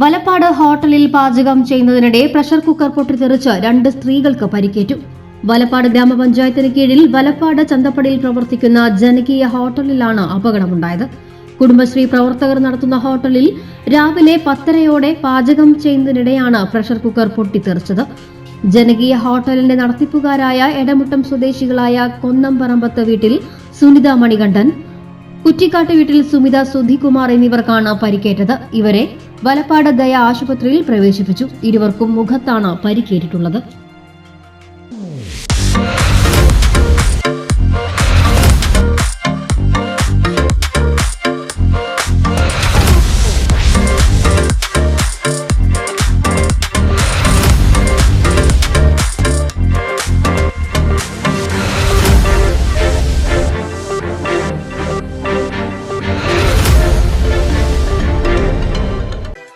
വലപ്പാട് ഹോട്ടലിൽ പാചകം ചെയ്യുന്നതിനിടെ പ്രഷർ കുക്കർ പൊട്ടിത്തെറിച്ച് രണ്ട് സ്ത്രീകൾക്ക് പരിക്കേറ്റു. വലപ്പാട് ഗ്രാമപഞ്ചായത്തിന് കീഴിൽ വലപ്പാട് ചന്തപ്പടിയിൽ പ്രവർത്തിക്കുന്ന ജനകീയ ഹോട്ടലിലാണ് അപകടമുണ്ടായത്. കുടുംബശ്രീ പ്രവർത്തകർ നടത്തുന്ന ഹോട്ടലിൽ രാവിലെ പത്തരയോടെ പാചകം ചെയ്യുന്നതിനിടെയാണ് പ്രഷർ കുക്കർ പൊട്ടിത്തെറിച്ചത്. ജനകീയ ഹോട്ടലിന്റെ നടത്തിപ്പുകാരായ എടമുട്ടം സ്വദേശികളായ കൊന്നംപറമ്പത്ത് വീട്ടിൽ സുനിത മണികണ്ഠൻ കുറ്റിക്കാട്ട് വീട്ടിൽ സുമിത സുധികുമാർ എന്നിവർക്കാണ് പരിക്കേറ്റത്. ഇവരെ വലപ്പാട് ദയ ആശുപത്രിയിൽ പ്രവേശിപ്പിച്ചു. ഇരുവർക്കും മുഖത്താണ് പരിക്കേറ്റിട്ടുള്ളത്.